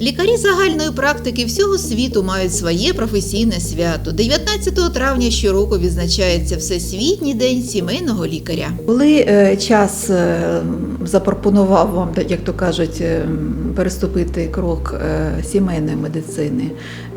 Лікарі загальної практики всього світу мають своє професійне свято. 19 травня щороку відзначається Всесвітній день сімейного лікаря. Коли е, час е, запропонував вам, як то кажуть, е, переступити крок е, сімейної медицини,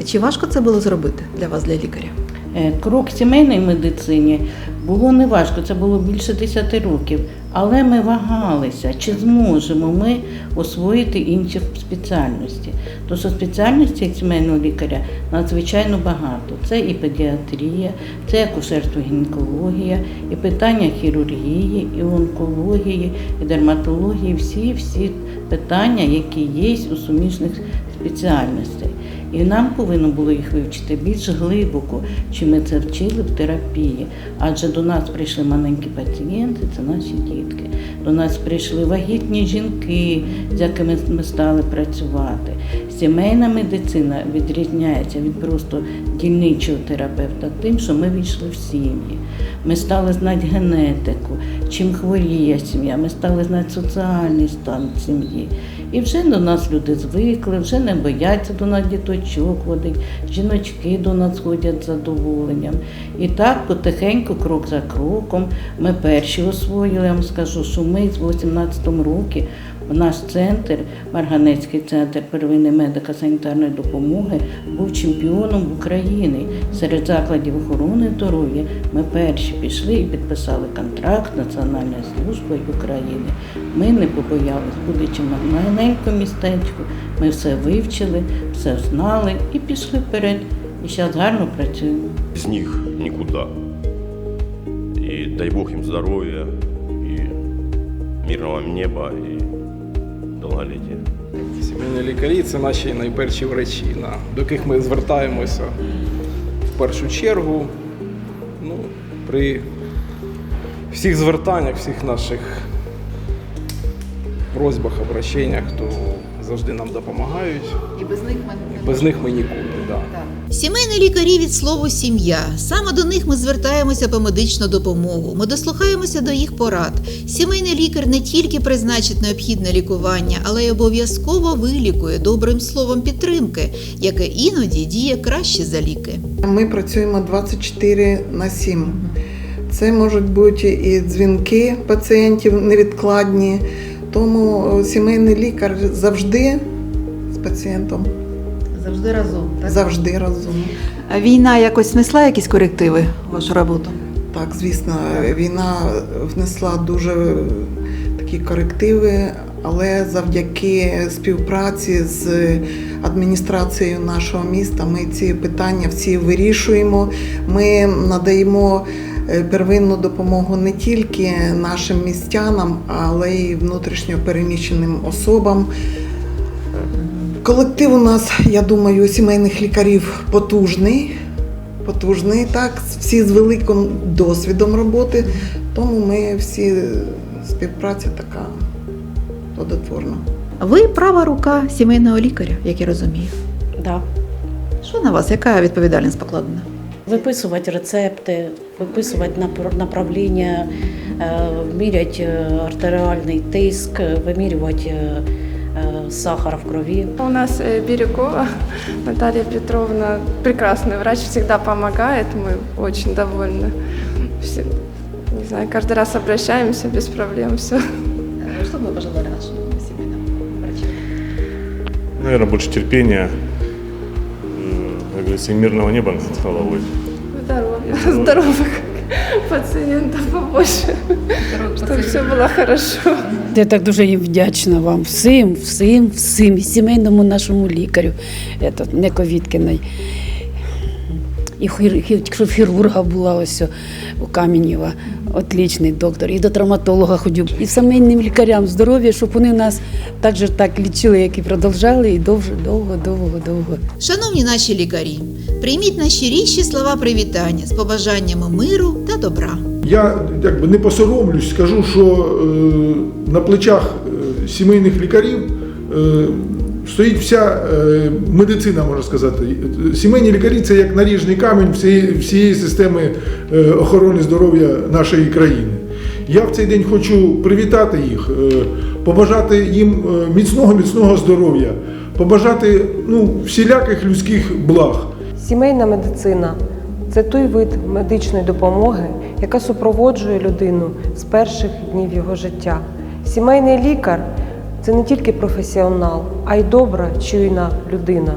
чи важко це було зробити для вас, для лікаря? Е, Крок сімейної медицині було неважко, це було більше 10 років. Але ми вагалися, чи зможемо ми освоїти інші спеціальності. Тому що спеціальностей сімейного лікаря надзвичайно багато. Це і педіатрія, це акушерство гінекологія, і питання хірургії, і онкології, і дерматології, всі всі питання, які є у суміжних спеціальностей. І нам повинно було їх вивчити більш глибоко, чи ми це вчили в терапії. Адже до нас прийшли маленькі пацієнти, це наші дітки. До нас прийшли вагітні жінки, з якими ми стали працювати. Сімейна медицина відрізняється від просто дільничого терапевта тим, що ми війшли в сім'ї. Ми стали знати генетику, чим хворіє сім'я, ми стали знати соціальний стан сім'ї. І вже до нас люди звикли, вже не бояться до нас діточок водить, жіночки до нас ходять з задоволенням. І так потихеньку, крок за кроком, ми перші освоїли. Я вам скажу, що ми з 18 роки наш центр, Марганецький центр первинної медико-санітарної допомоги, був чемпіоном України серед закладів охорони здоров'я. Ми перші пішли і підписали контракт з Національною службою України. Ми не побоялись, будучи в маленькому містечку, ми все вивчили, все знали і пішли вперед. І зараз гарно працюємо. Без них никуда. И дай Бог им здоровья, и мирного неба, и долголетия. Сімейні лікарі це наші найперші врачі, до яких ми звертаємося в першу чергу. Ну, при всіх звертаннях, всіх наших просьбах, обращеннях, то завжди нам допомагають. І без них ми Без них ми нікуди. Да. Сімейні лікарі від слова сім'я. Саме до них ми звертаємося по медичну допомогу. Ми дослухаємося до їх порад. Сімейний лікар не тільки призначить необхідне лікування, але й обов'язково вилікує добрим словом підтримки, яке іноді діє краще за ліки. Ми працюємо 24 на 7. Це можуть бути і дзвінки пацієнтів невідкладні. Тому е, сімейний лікар завжди з пацієнтом, завжди разом. Так? завжди разом. А війна якось внесла якісь корективи в вашу роботу? Так, звісно, війна внесла дуже такі корективи, але завдяки співпраці з адміністрацією нашого міста ми ці питання всі вирішуємо. Ми надаємо первинну допомогу не тільки нашим містянам, але й внутрішньо переміщеним особам. Колектив у нас, я думаю, сімейних лікарів потужний. Потужний, так, всі з великим досвідом роботи, тому ми всі співпраця така плодотворна. Ви права рука сімейного лікаря, як я розумію. Да. Що на вас? Яка відповідальність покладена? Виписувати рецепти, виписувати напр- направлення, е, міряти е, артеріальний тиск, вимірювати е, е, сахар в крові. У нас э, Бирюкова Наталья Петровна, прекрасный врач, всегда помогает, мы очень довольны. Все, не знаю, каждый раз обращаемся без проблем, все. Що б ви пожелали нашому сімейному врачу? Наверное, больше терпения, э, как говорится, и мирного неба над головой. Здоровья, здоровых пациентов побольше, чтобы все было хорошо. Я так дуже їм вдячна вам всім, всім, всім, і сімейному нашому лікарю, этот, Нековіткиної. І хір- хір- щоб хірурга була ось у Каменєва, отличний доктор, і до травматолога ходю, і сімейним лікарям здоров'я, щоб вони нас так же так лічили, як і продовжали, і довго, довго, довго, довго. Шановні наші лікарі, прийміть найщиріші слова привітання з побажаннями миру та добра. Я якби не посоромлюсь, скажу, що е, на плечах е, сімейних лікарів е, стоїть вся е, медицина, можна сказати. Сімейні лікарі це як наріжний камінь всієї, всієї системи е, охорони здоров'я нашої країни. Я в цей день хочу привітати їх, е, побажати їм е, міцного, міцного здоров'я, побажати ну, всіляких людських благ. Сімейна медицина це той вид медичної допомоги, яка супроводжує людину з перших днів його життя. Сімейний лікар це не тільки професіонал, а й добра, чуйна людина.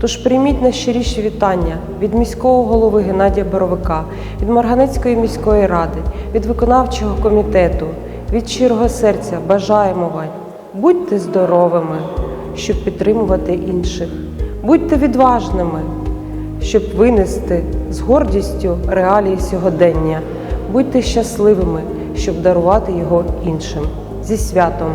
Тож прийміть найщиріші вітання від міського голови Геннадія Боровика, від Марганецької міської ради, від виконавчого комітету, від щирого серця бажаємо вам. Будьте здоровими, щоб підтримувати інших. Будьте відважними, щоб винести з гордістю реалії сьогодення. Будьте щасливими, щоб дарувати його іншим. Зі святом!